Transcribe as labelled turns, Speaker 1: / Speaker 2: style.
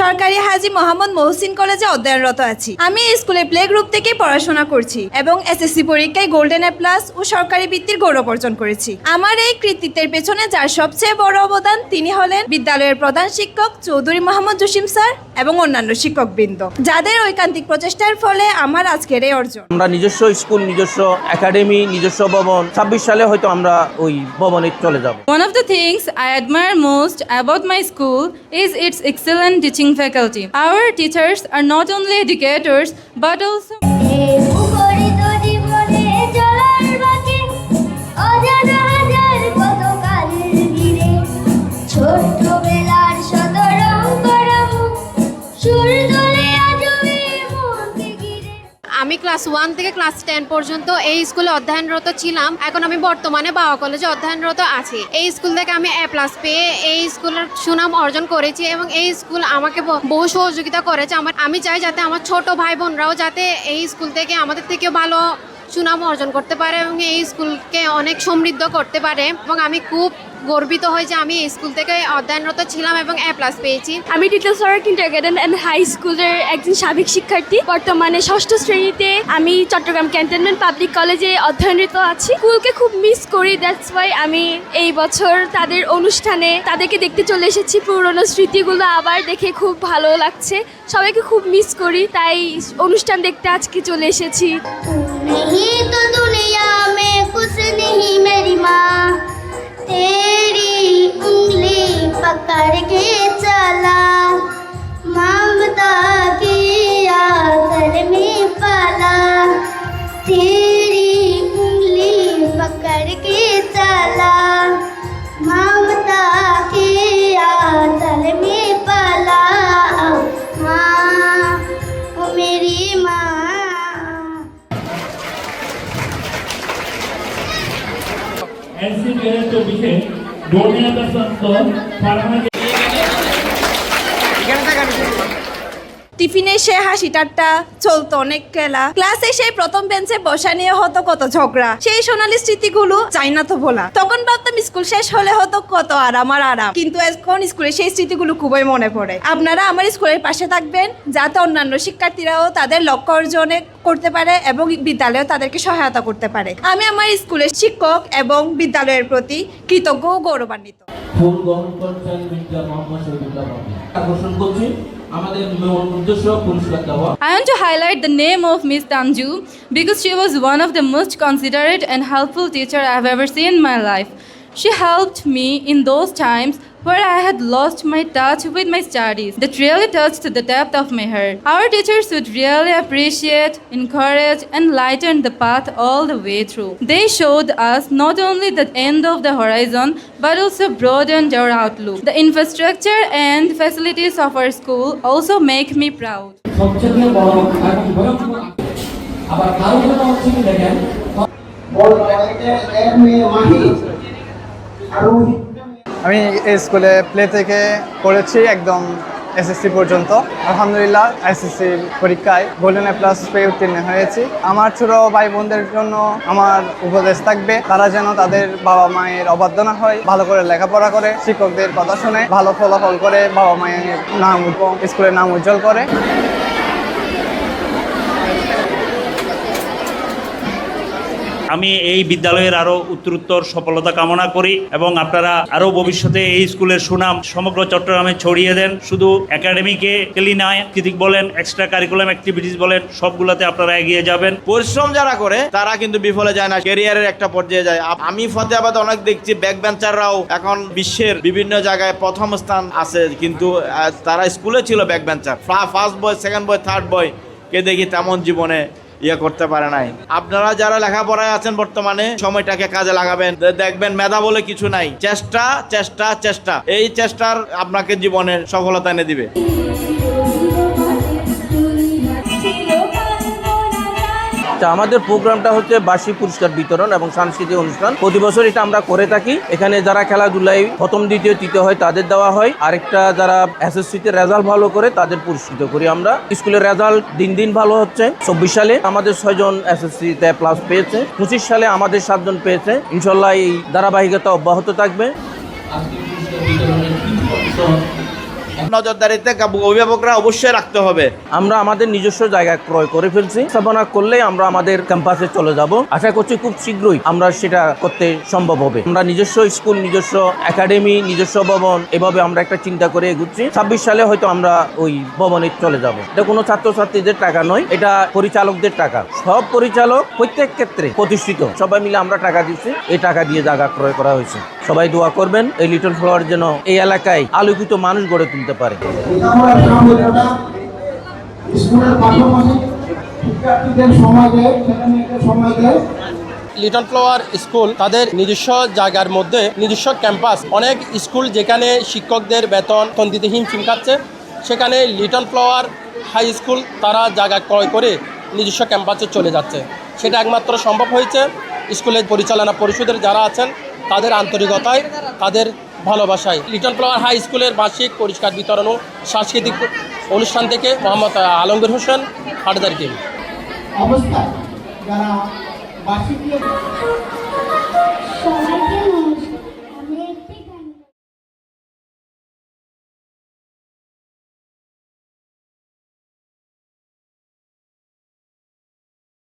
Speaker 1: সরকারি হাজি মোহাম্মদ মহসিন কলেজে অধ্যয়নরত আছি। আমি এই স্কুলের প্লে গ্রুপ থেকে পড়াশোনা করছি এবং এসএসসি পরীক্ষায় গোল্ডেন এ প্লাস ও সরকারি বৃত্তির গৌরব অর্জন করেছি। আমার এই কৃতিত্বের পেছনে যার সবচেয়ে বড় অবদান তিনি হলেন বিদ্যালয়ের প্রধান শিক্ষক চৌধুরী মোহাম্মদ জসিম স্যার এবং অন্যান্য শিক্ষকবৃন্দ। যাদের ঐকান্তিক প্রচেষ্টার ফলে আমার আজকের এই অর্জন।
Speaker 2: আমরা নিজস্ব স্কুল নিজস্ব একাডেমি নিজস্ব ভবন ছাব্বিশ সালে হয়তো আমরা ওই ভবনে চলে যাব।
Speaker 3: One of the things I admire most about my school is its excellent teaching faculty. Our teachers are not only educators but also
Speaker 4: আমি ক্লাস ওয়ান থেকে ক্লাস টেন পর্যন্ত এই স্কুলে অধ্যয়নরত ছিলাম। এখন আমি বর্তমানে বাবা কলেজে অধ্যয়নরত আছি। এই স্কুল থেকে আমি এ প্লাস পেয়ে এই স্কুলের সুনাম অর্জন করেছি এবং এই স্কুল আমাকে বহু সহযোগিতা করেছে। আমার আমি চাই যাতে আমার ছোট ভাই বোনরাও যাতে এই স্কুল থেকে আমাদের থেকে ভালো সুনাম অর্জন করতে পারে এবং এই স্কুলকে অনেক সমৃদ্ধ করতে পারে। এবং আমি খুব গর্বিত হই যে আমি এই স্কুল থেকে অধ্যয়নরত ছিলাম এবং এ প্লাস পেয়েছি।
Speaker 5: আমি little Sorar kindergarten and high স্কুলের একজন সাবেক শিক্ষার্থী। বর্তমানে ষষ্ঠ শ্রেণীতে আমি চট্টগ্রাম ক্যান্টনমেন্ট পাবলিক কলেজে অধ্যয়নরত আছি। স্কুলকে খুব মিস করি দ্যাটস ওয়াই আমি এই বছর তাদের অনুষ্ঠানে তাদেরকে দেখতে চলে এসেছি। পুরনো স্মৃতিগুলো আবার দেখে খুব ভালো লাগছে। সবাইকে খুব মিস করি তাই অনুষ্ঠান দেখতে আজকে চলে এসেছি।
Speaker 6: മക്കളെ డోనియా దశంతో పరమ
Speaker 1: টিফিনে সে হাসি ঠাট্টা চলতো অনেক খেলা। ক্লাসে সেই প্রথম বেঞ্চে বসা নিয়ে হতো কত ঝগড়া। সেই সোনালি স্মৃতিগুলো চাই না তো ভোলা। তখন ভাবতাম স্কুল শেষ হলে হতো কত আরাম আর আরাম। কিন্তু এখন স্কুলে সেই স্মৃতিগুলো খুবই মনে পড়ে। আপনারা আমার স্কুলের পাশে থাকবেন, যাতে অন্যান্য শিক্ষার্থীরাও তাদের লক্ষ্য অর্জনে করতে পারে এবং বিদ্যালয়েও তাদেরকে সহায়তা করতে পারে। আমি আমার স্কুলের শিক্ষক এবং বিদ্যালয়ের প্রতি কৃতজ্ঞ ও গৌরবান্বিত।
Speaker 7: ফুল মোহাম্মদ শহীদুল্লাহ আকর্ষণ করছি।
Speaker 3: I want to highlight the name of Miss Tanju because she was one of the most considerate and helpful teacher I have ever seen in my life. She helped me in those times where I had lost my touch with my studies. That really touched the depth of my heart. Our teachers would really appreciate, encourage, and lighten the path all the way through. They showed us not only the end of the horizon but also broadened our outlook. The infrastructure and facilities of our school also make me proud.
Speaker 7: সবচেয়ে বড় এবং ভয়ঙ্কর আবার কারো জন্য হচ্ছে কি দেখেন
Speaker 8: আমি এই স্কুলে প্লে থেকে পড়েছি একদম এসএসসি পর্যন্ত। আলহামদুলিল্লাহ এসএসসি পরীক্ষায় গোল্ডেন এ প্লাস পেয়ে উত্তীর্ণ হয়েছি। আমার ছোট ভাই বোনদের জন্য আমার উপদেশ থাকবে, তারা যেন তাদের বাবা মায়ের অবাধ্য না হয়, ভালো করে লেখাপড়া করে, শিক্ষকদের কথা শুনে ভালো ফলাফল করে বাবা মায়ের নাম, স্কুলের নাম উজ্জ্বল করে।
Speaker 9: আমি এই বিদ্যালয়ের আরও উত্তরোত্তর সফলতা কামনা করি এবং আপনারা আরও ভবিষ্যতে এই স্কুলের সুনাম সমগ্র চট্টগ্রামে ছড়িয়ে দেন। শুধু একাডেমিকে কেলি নয় কৃতিক বলেন এক্সট্রা কারিকুলাম অ্যাক্টিভিটিস বলেন, সবগুলোতে আপনারা এগিয়ে যাবেন।
Speaker 10: পরিশ্রম যারা করে, তারা কিন্তু বিফলে যায় না ক্যারিয়ারের একটা পর্যায়ে যায়। আমি ফতেহাবাদ অনেক দেখছি ব্যাক বেঞ্চাররাও এখন বিশ্বের বিভিন্ন জায়গায় প্রথম স্থান আছে, কিন্তু তারা স্কুলে ছিল back bencher first boy second boy third boy কে দেখি তেমন জীবনে ইয়ে করতে পারে নাই। আপনারা যারা লেখাপড়ায় আছেন বর্তমানে, সময়টাকে কাজে লাগাবেন। দেখবেন মেধা বলে কিছু নাই। চেষ্টা চেষ্টা চেষ্টা। এই চেষ্টার আপনাকে জীবনের সফলতা এনে দিবে।
Speaker 2: আচ্ছা আমাদের প্রোগ্রামটা হচ্ছে বার্ষিক পুরস্কার বিতরণ এবং সাংস্কৃতিক অনুষ্ঠান। প্রতি বছর এটা আমরা করে থাকি। এখানে যারা খেলাধুলায় প্রথম, দ্বিতীয়, তৃতীয় হয়, তাদের দেওয়া হয়। আরেকটা যারা এসএসসিতে রেজাল্ট ভালো করে, তাদের পুরস্কৃত করি আমরা। স্কুলের রেজাল্ট দিন দিন ভালো হচ্ছে। চব্বিশ সালে আমাদের ছয়জন এসএসসিতে প্লাস পেয়েছে। পঁচিশ সালে আমাদের সাতজন পেয়েছে। ইনশাল্লাহ এই ধারাবাহিকতা অব্যাহত থাকবে।
Speaker 10: নজরদারিতে অভিভাবকরা অবশ্যই রাখতে হবে।
Speaker 2: আমরা আমাদের নিজস্ব জায়গা ক্রয় করে ফেলছি। স্থাপনা করলে আমরা আমাদের ক্যাম্পাসে চলে যাব। আশা করছি খুব শীঘ্রই আমরা সেটা করতে সম্ভব হবে। আমরা নিজস্ব স্কুল, নিজস্ব একাডেমি, নিজস্ব ভবন, এভাবে আমরা একটা চিন্তা করে এগুচ্ছি। ছাব্বিশ সালে হয়তো আমরা ওই ভবনে চলে যাব। এটা কোনো ছাত্রছাত্রীদের টাকা নয়, এটা পরিচালকদের টাকা। সব পরিচালক প্রত্যেক ক্ষেত্রে প্রতিষ্ঠিত। সবাই মিলে আমরা টাকা দিচ্ছি, এই টাকা দিয়ে জায়গা ক্রয় করা হয়েছে। সবাই দোয়া করবেন এই লিটল ফ্লাওয়ার যেন এই এলাকায় আলোকিত মানুষ গড়ে তুলতে পারে।
Speaker 11: সময় দেয়
Speaker 8: লিটল ফ্লাওয়ার স্কুল তাদের নিজস্ব জায়গার মধ্যে নিজস্ব ক্যাম্পাস। অনেক স্কুল যেখানে শিক্ষকদের বেতন তন দিতে হিমশিম খাচ্ছে সেখানে লিটল ফ্লাওয়ার হাই স্কুল তারা জায়গা ক্রয় করে নিজস্ব ক্যাম্পাসে চলে যাচ্ছে। সেটা একমাত্র সম্ভব হয়েছে। স্কুলের পরিচালনা পরিষদের যারা আছেন তাদের আন্তরিকতায়, তাদের ভালোবাসায়। লিটল ফ্লাওয়ার হাই স্কুলের বার্ষিক পরিষ্কার বিতরণ ও সাংস্কৃতিক অনুষ্ঠান থেকে মোহাম্মদ আলমগীর হোসেন, হাটদার কিম
Speaker 11: অবস্থায় যারা বার্ষিক